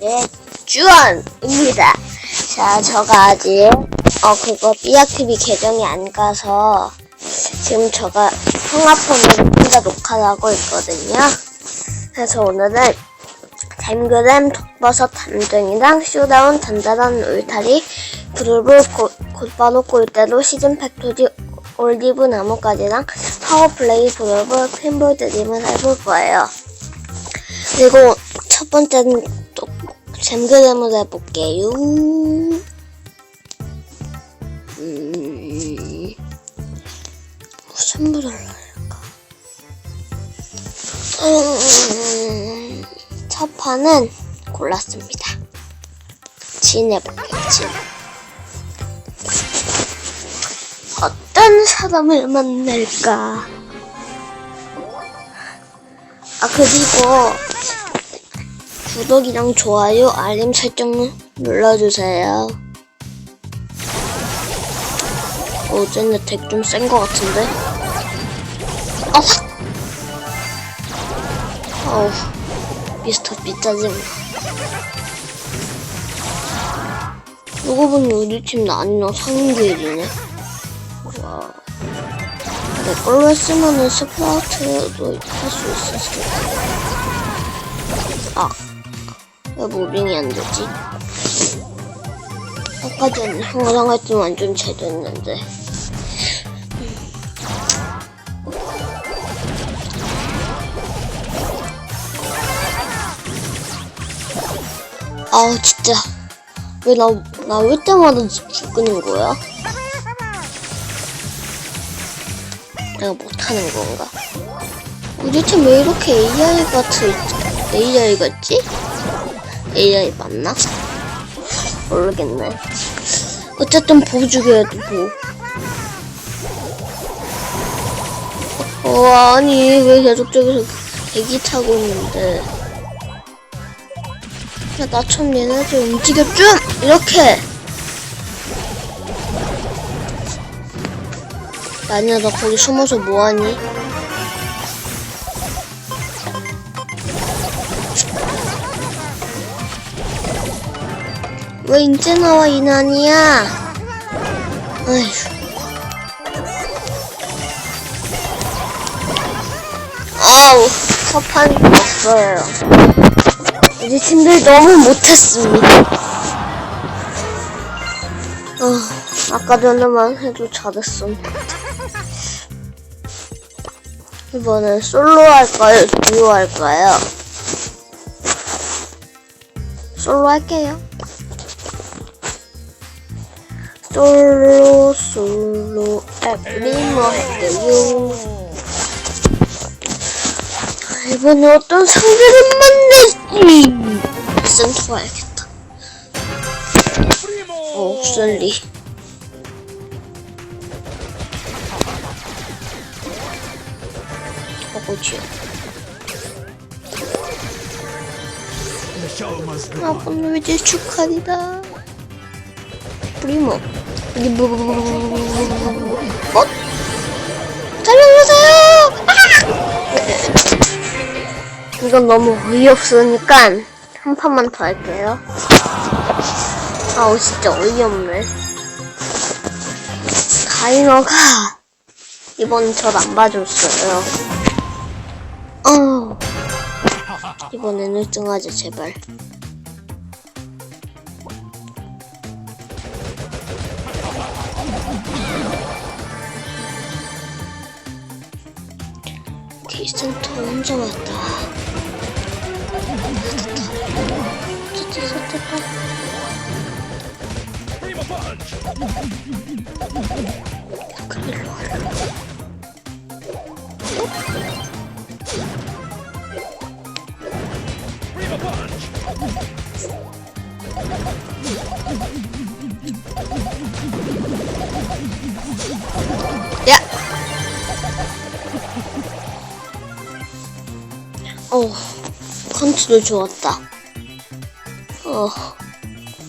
네, 주원입니다. 자, 저가 아직, 어, 그거 삐약TV 계정이 안 가서, 지금 저가 통화폰으로 혼자 녹화를 하고 있거든요. 그래서 오늘은 잼그램 독버섯 담등이랑 쇼다운 단단한 울타리, 곧, 곧바로 골대로 시즌 팩토리 올리브 나무까지랑 파워플레이 그룹을 핀볼 드림을 해볼 거예요. 그리고 첫 번째는 또 잼그램을 해볼게요. 음, 무슨 물을 넣을까? 음, 첫 판은 골랐습니다. 진 해볼게요, 진. 어떤 사람을 만날까? 아, 그리고 구독이랑 좋아요, 알림 설정 눌러주세요. 어제는 덱좀센것 같은데? 아, 확! 어우, 미스터 비 짜증나. 누구 보니 우리 팀 난이나 상계이네 와. 내 걸로 했으면은 스프라우트도 할 수 있었을 텐데. 아. 왜 무빙이 안 되지? 아까 전에 형아랑 할 때 완전 잘 됐는데. 아우, 진짜. 왜 나, 나왜 때마다 죽는 거야? 내가 못하는 건가? 팀왜 이렇게 AI 같은, AI 같지? AI 맞나? 모르겠네. 어쨌든 보죽여야돼 보. 어, 아니, 왜 계속 저기서 대기 타고 있는데. 야, 나처럼 얘네들 움직여 좀! 이렇게! 아니야, 나 거기 숨어서 뭐하니? 왜 이제 나와, 이난이야? 아휴. 아우, 첫판이 없어요. 우리 팀들 너무 못했습니다. 아, 아까 전에만 해도 잘했음. 이번엔 솔로 할까요? 듀오 할까요? 솔로 할게요. 솔로, 솔로, 에브리모 할게요. 이번에 어떤 상대를 만날지 센터 가야겠다. 어 옥슬리. 어거지요 나쁜 위제 축하리다 프리모 어? 살려주세요 이건 너무 어이없으니까 한 판만 더 할게요. 아우 진짜 어이없네. 다이너가 이번 절 안 봐줬어요. 어. 이번엔 1등 하자 제발. 센터 혼자 왔다. 됐다, 됐다. 약간 일로 와라. 야! 어, 컨트롤 좋았다. 어.